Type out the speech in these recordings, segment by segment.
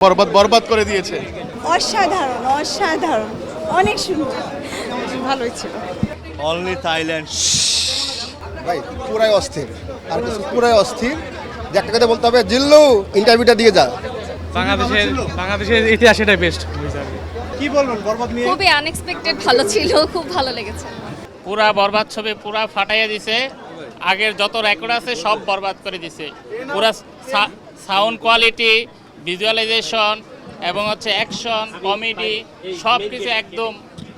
বরবাদ বরবাদ করে দিয়েছে। অসাধারণ অসাধারণ। অনেক সুন্দর। ভালোই ছিল। অনলি থাইল্যান্ড ভাই পুরাই অস্থির। আর কিছু পুরাই অস্থির। যে একটা কথা বলতে হবে জিল্লু ইন্টারভিউটা দিয়ে যা। বাংলাদেশের বাংলাদেশের ইতিহাস এটাই বেস্ট কি বলবেন বরবাদ নিয়ে? খুবই আনএক্সপেক্টেড ভালো ছিল খুব ভালো লেগেছে। পুরা বরবাদ ছবি পুরা ফাটাইয়া দিছে। আগের যত রেকর্ড আছে সব বরবাদ করে দিছে। পুরা সাউন্ড কোয়ালিটি ভিজুয়ালাইজেশন এবং হচ্ছে অ্যাকশন কমেডি সব কিছু একদম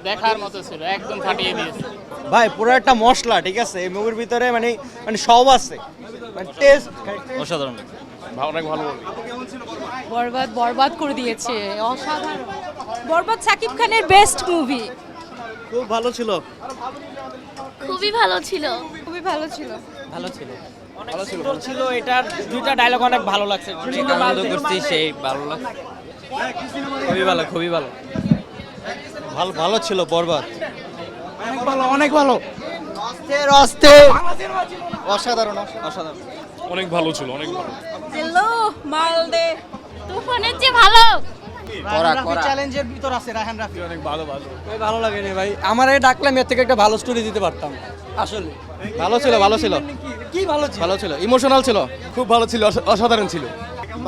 দেখার মতো ছিল একদম ফাটিয়ে দিয়েছে। ভাই পুরো একটা মশলা ঠিক আছে? এই মুভির ভিতরে মানে মানে সব আছে। মানে টেস্ট অসাধারণ। অনেক ভালো বরবাদ বরবাদ করে দিয়েছে অসাধারণ। বরবাদ সাকিব খানের বেস্ট মুভি খুব ভালো ছিল। খুবই ভালো ছিল। খুবই ভালো ছিল। ভালো ছিল। ভালো ছিল ছিল এটার দুইটা ডায়লগ অনেক ভালো লাগছে। আনন্দ করছি সেই ভালো লাগছে। খুবই ভালো খুবই ভালো। ভালো ভালো ছিল বরবাদ। অনেক ভালো অনেক ভালো। অস্থির অস্থির অসাধারণ অসাধারণ। অনেক ভালো ছিল অনেক ভালো। হ্যালো মালদে। তুফানের যে ভালো। চ্যালেঞ্জের ভিতর আছে রাফি। অনেক ভালো ভালো। ভাই ভালো লাগেনি ভাই। আমার এই ডাকলাম এর থেকে একটা ভালো স্টোরি দিতে পারতাম আসলে। ভালো ছিল ভালো ছিল। কি ভালো ছিল? ভালো ছিল ইমোশনাল ছিল। খুব ভালো ছিল অসাধারণ ছিল।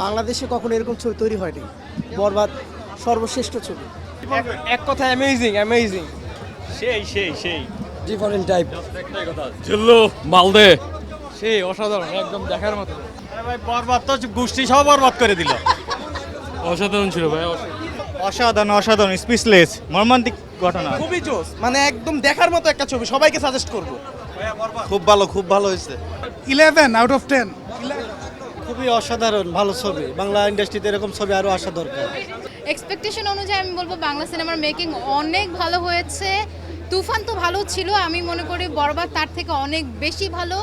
বাংলাদেশে কখনো এরকম ছবি তৈরি হয়নি। বরবাদ সর্বশ্রেষ্ঠ ছবি। এক কথা অ্যামেজিং অ্যামেজিং সেই সেই সেই। ডিফারেন্ট টাইপ জিল্লু মালদে। সেই অসাধারণ একদম দেখার মতো। ভাই বরবাদ তো গোষ্ঠী সব বরবাদ করে দিল। অসাধারণ ছিল ভাই অসাধারণ অসাধারণ স্পিচলেস মর্মান্তিক ঘটনা। খুবই জোস মানে একদম দেখার মতো একটা ছবি সবাইকে সাজেস্ট করব। খুব ভালো খুব ভালো হয়েছে। ইলেভেন আউট অফ টেন খুবই অসাধারণ ভালো ছবি। বাংলা ইন্ডাস্ট্রিতে এরকম ছবি আরও আসা দরকার। এক্সপেকটেশন অনুযায়ী আমি বলব বাংলা সিনেমার মেকিং অনেক ভালো হয়েছে। তুফান তো ভালো ছিল আমি মনে করি বরবাদ তার থেকে অনেক বেশি ভালো।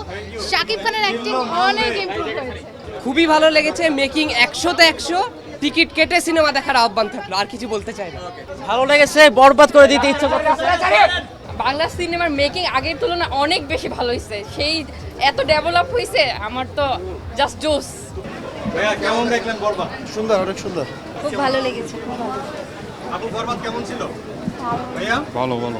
শাকিব খানের অ্যাক্টিং অনেক ইমপ্রুভ হয়েছে। খুবই ভালো লেগেছে মেকিং একশোতে একশো টিকিট কেটে সিনেমা দেখার আহ্বান থাকল আর কিছু বলতে চাই না। ভালো লেগেছে বরবাদ করে দিতে ইচ্ছা করতেছে। বাংলা সিনেমার মেকিং আগের তুলনায় অনেক বেশি ভালো হয়েছে সেই এত ডেভেলপ হয়েছে আমার তো জাস্ট জোস কেমন দেখলেন বরবাদ? সুন্দর অনেক সুন্দর। খুব ভালো লেগেছে খুব ভালো। আপু বরবাদ কেমন ছিল? ভাইয়া? ভালো ভালো।